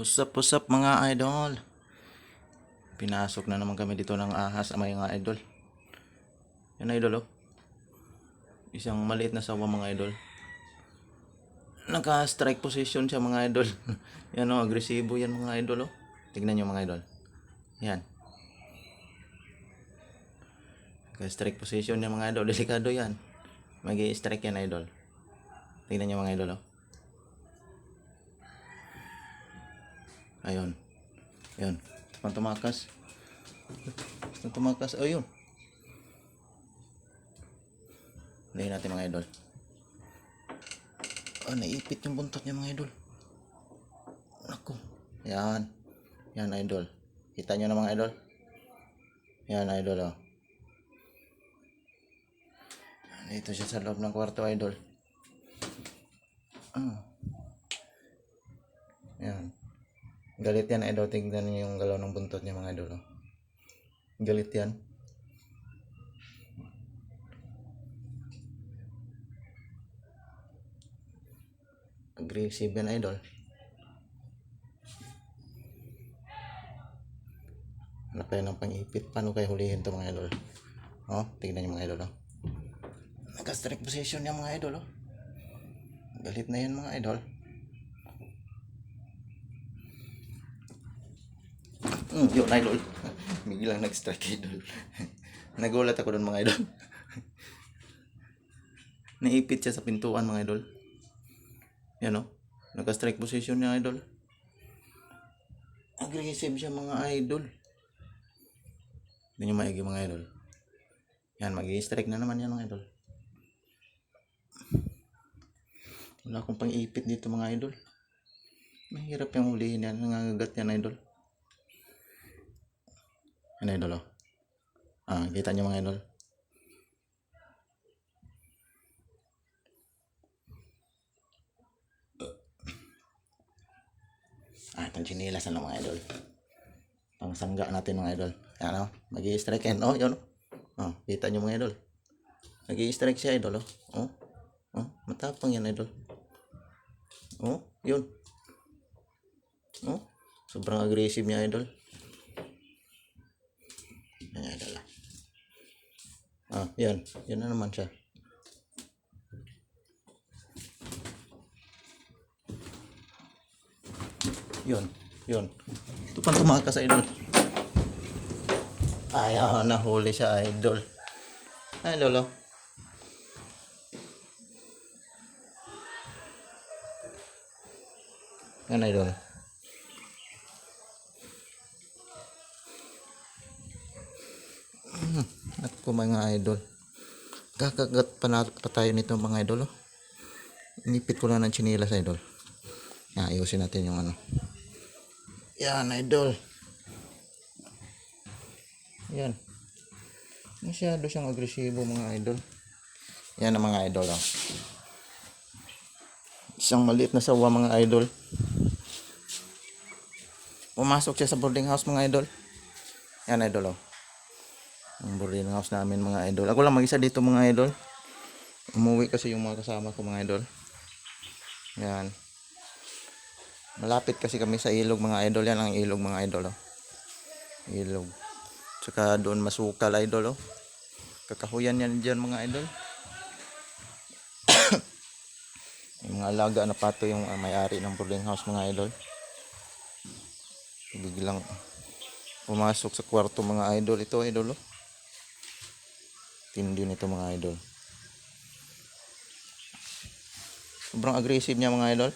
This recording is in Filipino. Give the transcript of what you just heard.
Usap usap mga idol. Pinasok na naman kami dito ng ahas ang mga idol. Yan idol oh. Isang maliit na sawa mga idol. Naka-strike position siya mga idol. yan oh, agresibo yan mga idol oh. Tignan nyo mga idol. Yan. Naka-strike position yan mga idol. Delikado yan. mag strike yan idol. Tignan nyo mga idol oh. Ayun. Ayun. Pang tumakas. Pang tumakas. Oh, yun. Natin mga idol. Oh, naipit yung buntot niya mga idol. Naku. Yan. Yan idol. Kita nyo na mga idol. Yan idol oh. Dito siya sa loob ng kwarto idol. Ah. Galit yan, idol. Tingnan niyo yung galaw ng buntot niya, mga idol. Galit yan. Aggressive yan, idol. Ano kaya ng pang-ipit? Paano kayo hulihin to mga idol? Oh, tingnan niyo mga idol. Oh. Naka-strike position yan mga idol. Oh. Galit na yan mga idol. Mm, yun, idol. Biglang nag-strike, idol. Nagulat ako doon, mga idol. Naipit siya sa pintuan, mga idol. Yan, o. Naka-strike position niya, idol. Aggressive siya, mga idol. Hindi nyo maigi, mga idol. Yan, mag-i-strike na naman yan, mga idol. Wala akong pang-ipit dito, mga idol. Mahirap yung hulihin yan. Nangangagat yan, idol. Ano idol oh? Ah, kita niyo mga idol. Ah, itong chinilas na mga idol. Pangsangga natin mga idol. Yan oh, mag strike yan. Oh, yun. Oh, kita niyo mga idol. nag strike siya idol oh. Oh, oh matapang yan idol. Oh, yun. Oh, sobrang aggressive niya idol. Yan nga idol. ah. Ah, yan. Yan na naman siya. Yun. Yun. Ito pang tumakas idol. Ayaw, nahuli siya idol. Ay, lolo. Yan idol. Ako mga idol. Kakagat pa, na, pa tayo nito mga idol. Oh. Inipit ko lang ng chinilas idol. Yan, ayusin natin yung ano. Yan idol. Yan. Masyado siyang agresibo mga idol. Yan ang mga idol. Oh. Isang maliit na sawa mga idol. Pumasok siya sa boarding house mga idol. Yan idol oh ang boarding house namin mga idol. Ako lang mag-isa dito mga idol. Umuwi kasi yung mga kasama ko mga idol. Yan. Malapit kasi kami sa ilog mga idol. Yan ang ilog mga idol oh. ilog. Tsaka doon masukal idol oh. kakahuyan yan dyan mga idol. Yung mga alaga na pato yung uh, may-ari ng boarding house mga idol. Biglang pumasok sa kwarto mga idol. Ito idol oh. Tindi nito mga idol. Sobrang aggressive niya mga idol.